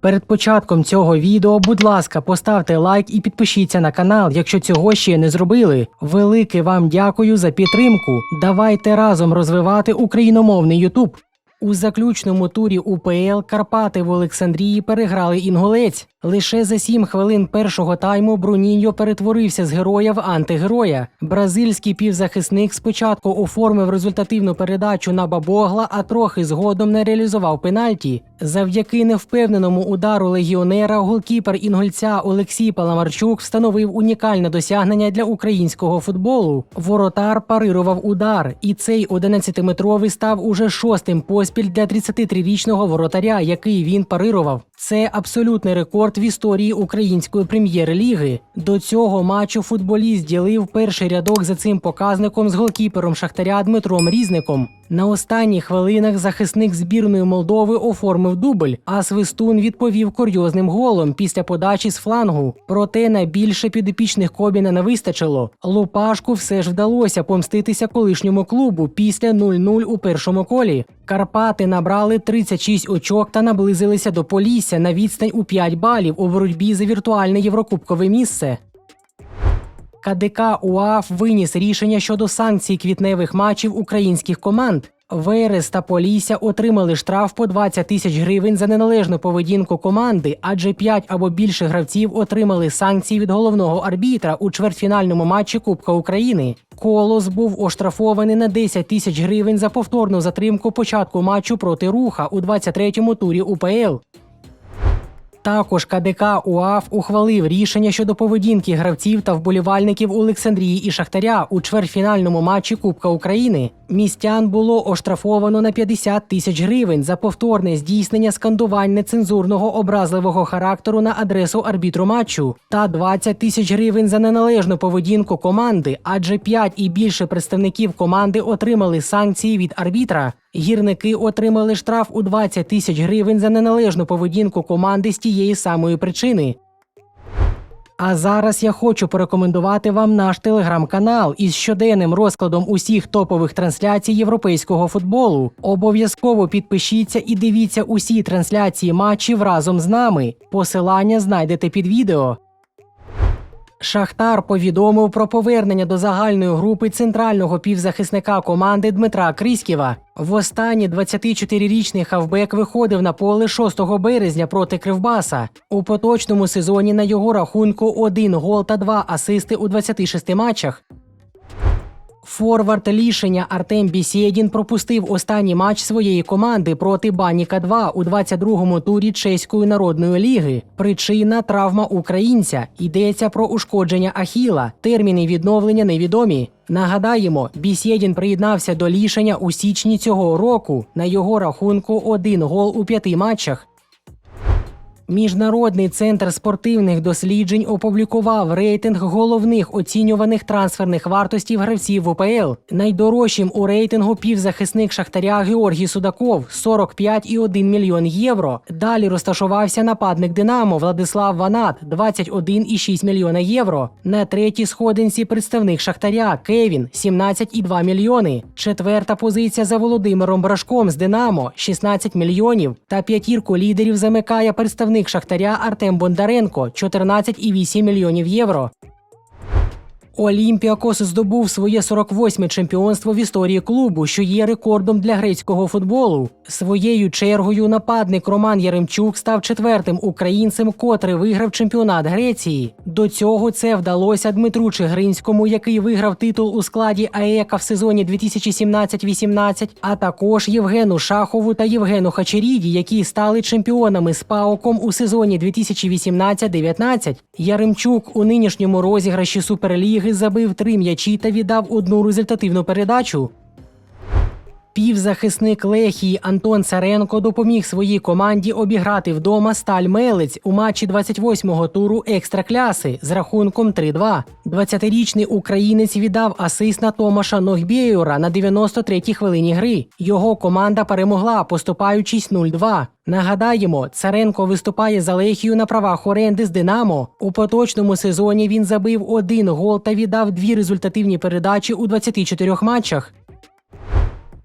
Перед початком цього відео, будь ласка, поставте лайк і підпишіться на канал, якщо цього ще не зробили. Велике вам дякую за підтримку. Давайте разом розвивати україномовний Ютуб. У заключному турі УПЛ Карпати в Олександрії переграли інгулець. Лише за сім хвилин першого тайму Бруніньо перетворився з героя в антигероя. Бразильський півзахисник спочатку оформив результативну передачу на Бабогла, а трохи згодом не реалізував пенальті. Завдяки невпевненому удару легіонера голкіпер інгульця Олексій Паламарчук встановив унікальне досягнення для українського футболу. Воротар парирував удар, і цей 11-метровий став уже шостим поспіль для 33-річного воротаря, який він парирував. Це абсолютний рекорд в історії української прем'єр-ліги. До цього матчу футболіст ділив перший рядок за цим показником з голкіпером Шахтаря Дмитром Різником. На останніх хвилинах захисник збірної Молдови оформив дубль, а Свистун відповів курйозним голом після подачі з флангу. Проте найбільше підопічних Кобіна не вистачило. Лупашку все ж вдалося помститися колишньому клубу після 0-0 у першому колі. Карпати набрали 36 очок та наблизилися до Полісся на відстань у 5 балів у боротьбі за віртуальне єврокубкове місце. КДК УАФ виніс рішення щодо санкцій квітневих матчів українських команд. Верес та Полісся отримали штраф по 20 тисяч гривень за неналежну поведінку команди, адже 5 або більше гравців отримали санкції від головного арбітра у чвертьфінальному матчі Кубка України. Колос був оштрафований на 10 тисяч гривень за повторну затримку початку матчу проти руха у 23-му турі УПЛ. Також КДК УАФ ухвалив рішення щодо поведінки гравців та вболівальників Олександрії і Шахтаря у чвертьфінальному матчі Кубка України. Містян було оштрафовано на 50 тисяч гривень за повторне здійснення скандувань нецензурного образливого характеру на адресу арбітру матчу та 20 тисяч гривень за неналежну поведінку команди, адже 5 і більше представників команди отримали санкції від арбітра. Гірники отримали штраф у 20 тисяч гривень за неналежну поведінку команди з тієї самої причини. А зараз я хочу порекомендувати вам наш телеграм-канал із щоденним розкладом усіх топових трансляцій європейського футболу. Обов'язково підпишіться і дивіться усі трансляції матчів разом з нами. Посилання знайдете під відео. Шахтар повідомив про повернення до загальної групи центрального півзахисника команди Дмитра Кріськіва. Востаннє 24-річний хавбек виходив на поле 6 березня проти Кривбаса. У поточному сезоні на його рахунку один гол та два асисти у 26 матчах. Форвард Лішення Артем Бісєдін пропустив останній матч своєї команди проти Баніка 2 у 22-му турі Чеської народної ліги. Причина травма українця. Йдеться про ушкодження Ахіла. Терміни відновлення невідомі. Нагадаємо, Бісєдін приєднався до лішення у січні цього року. На його рахунку один гол у п'яти матчах. Міжнародний центр спортивних досліджень опублікував рейтинг головних оцінюваних трансферних вартостей гравців УПЛ. Найдорожчим у рейтингу півзахисник Шахтаря Георгій Судаков 45,1 мільйон євро. Далі розташувався нападник Динамо Владислав Ванат 21,6 мільйона євро. На третій сходинці представник Шахтаря Кевін 17,2 мільйони. Четверта позиція за Володимиром Брашком з Динамо 16 мільйонів. Та п'ятірку лідерів замикає представник Шахтаря Артем Бондаренко 14,8 мільйонів євро. Олімпіакос здобув своє 48-ме чемпіонство в історії клубу, що є рекордом для грецького футболу. Своєю чергою нападник Роман Яремчук став четвертим українцем, котрий виграв чемпіонат Греції. До цього це вдалося Дмитру Чигринському, який виграв титул у складі АЕКа в сезоні 2017-18, а також Євгену Шахову та Євгену Хачеріді, які стали чемпіонами з ПАОКом у сезоні 2018-19. Яремчук у нинішньому розіграші Суперліги забив три м'ячі та віддав одну результативну передачу. Півзахисник Лехії Антон Царенко допоміг своїй команді обіграти вдома Сталь Мелець у матчі 28-го туру екстракляси з рахунком 3-2. 20-річний українець віддав асист на Томаша Ногбєюра на 93-й хвилині гри. Його команда перемогла, поступаючись 0-2. Нагадаємо, Царенко виступає за Лехію на правах оренди з Динамо. У поточному сезоні він забив один гол та віддав дві результативні передачі у 24 матчах.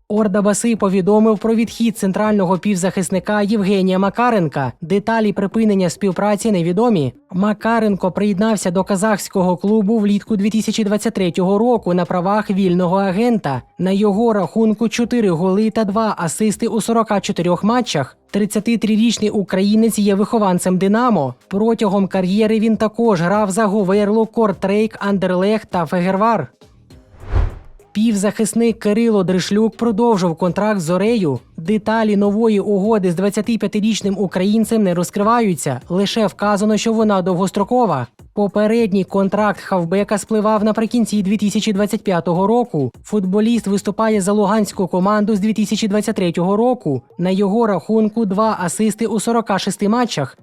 Ордабаси повідомив про відхід центрального півзахисника Євгенія Макаренка. Деталі припинення співпраці невідомі. Макаренко приєднався до казахського клубу влітку 2023 року на правах вільного агента. На його рахунку 4 голи та 2 асисти у 44 матчах. 33-річний українець є вихованцем Динамо. Протягом кар'єри він також грав за Говерлу, Кортрейк, Андерлех та Фегервар. Півзахисник Кирило Дришлюк продовжив контракт з Орею. Деталі нової угоди з 25-річним українцем не розкриваються. Лише вказано, що вона довгострокова. Попередній контракт хавбека спливав наприкінці 2025 року. Футболіст виступає за луганську команду з 2023 року. На його рахунку два асисти у 46 матчах.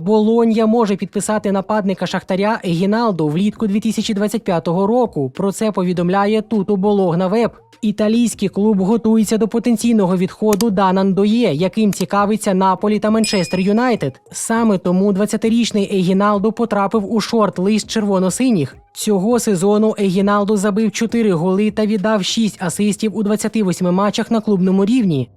Болонья може підписати нападника Шахтаря Егіналду влітку 2025 року. Про це повідомляє Туту Бологна Веб. Італійський клуб готується до потенційного відходу Данан Доє, яким цікавиться Наполі та Манчестер Юнайтед. Саме тому 20-річний Егіналду потрапив у шорт-лист червоно-синіх. Цього сезону Егіналду забив 4 голи та віддав 6 асистів у 28 матчах на клубному рівні.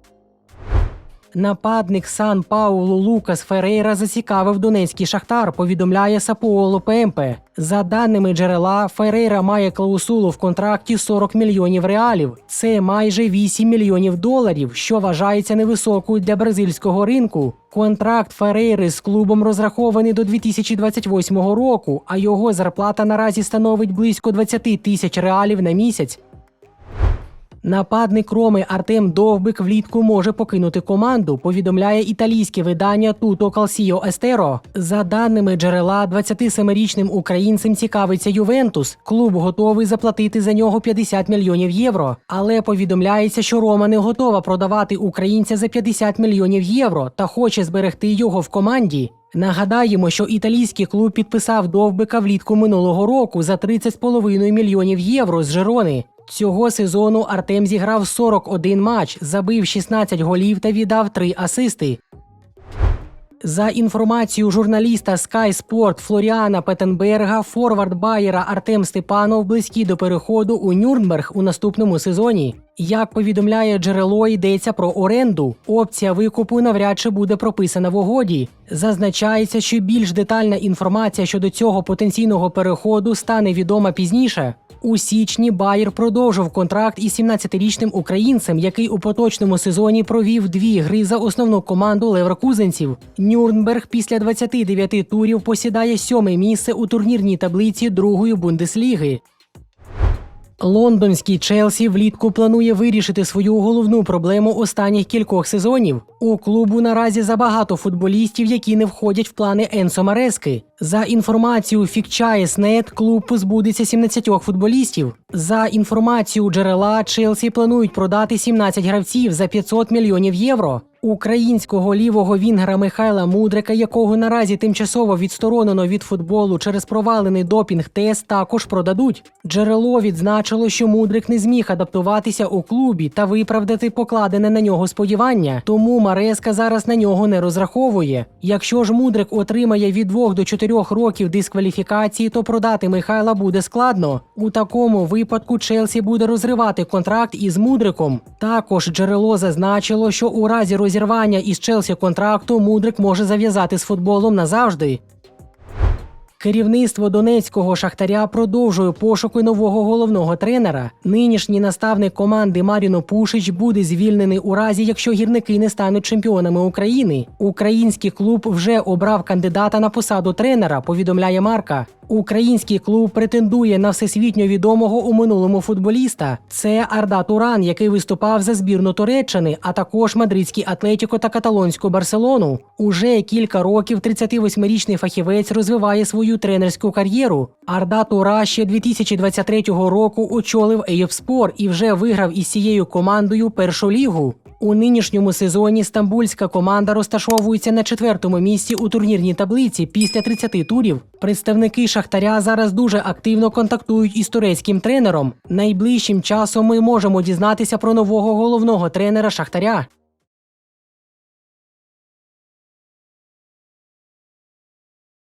Нападник Сан Паулу Лукас Ферейра зацікавив донецький шахтар. Повідомляє Сапуоло Пемпе. За даними джерела, Ферейра має клаусулу в контракті 40 мільйонів реалів. Це майже 8 мільйонів доларів, що вважається невисокою для бразильського ринку. Контракт Ферейри з клубом розрахований до 2028 року, а його зарплата наразі становить близько 20 тисяч реалів на місяць. Нападник Роми Артем Довбик влітку може покинути команду. Повідомляє італійське видання Туто Калсіо Естеро. За даними джерела, 27-річним українцем цікавиться Ювентус. Клуб готовий заплатити за нього 50 мільйонів євро. Але повідомляється, що Рома не готова продавати українця за 50 мільйонів євро та хоче зберегти його в команді. Нагадаємо, що італійський клуб підписав довбика влітку минулого року за 30,5 мільйонів євро з Жерони. Цього сезону Артем зіграв 41 матч, забив 16 голів та віддав 3 асисти. За інформацією журналіста Sky Sport Флоріана Петенберга, форвард Байера Артем Степанов близький до переходу у Нюрнберг у наступному сезоні. Як повідомляє джерело, йдеться про оренду. Опція викупу навряд чи буде прописана в угоді. Зазначається, що більш детальна інформація щодо цього потенційного переходу стане відома пізніше. У січні Байер продовжив контракт із 17-річним українцем, який у поточному сезоні провів дві гри за основну команду леверкузенців. Нюрнберг після 29 турів посідає сьоме місце у турнірній таблиці другої бундесліги. Лондонський Челсі влітку планує вирішити свою головну проблему останніх кількох сезонів. У клубу наразі забагато футболістів, які не входять в плани Енсо Марески. За інформацією Фікчаєс.нет, клуб позбудеться 17 футболістів. За інформацією джерела, Челсі планують продати 17 гравців за 500 мільйонів євро. Українського лівого вінгера Михайла Мудрика, якого наразі тимчасово відсторонено від футболу через провалений допінг-тест, також продадуть. Джерело відзначило, що Мудрик не зміг адаптуватися у клубі та виправдати покладене на нього сподівання. Тому Мареска зараз на нього не розраховує. Якщо ж Мудрик отримає від 2 до 4 років дискваліфікації, то продати Михайла буде складно. У такому випадку Челсі буде розривати контракт із Мудриком. Також джерело зазначило, що у разі розірвання із Челсі контракту Мудрик може зав'язати з футболом назавжди. Керівництво донецького шахтаря продовжує пошуки нового головного тренера. Нинішній наставник команди Маріно Пушич буде звільнений у разі, якщо гірники не стануть чемпіонами України. Український клуб вже обрав кандидата на посаду тренера. Повідомляє Марка. Український клуб претендує на всесвітньо відомого у минулому футболіста. Це Арда Туран, який виступав за збірну Туреччини, а також мадридський Атлетіко та каталонську Барселону. Уже кілька років 38-річний фахівець розвиває свою тренерську кар'єру. Арда Тура ще 2023 року очолив Ейопспор і вже виграв із цією командою першу лігу. У нинішньому сезоні стамбульська команда розташовується на четвертому місці у турнірній таблиці після 30 турів. Представники Шахтаря зараз дуже активно контактують із турецьким тренером. Найближчим часом ми можемо дізнатися про нового головного тренера Шахтаря.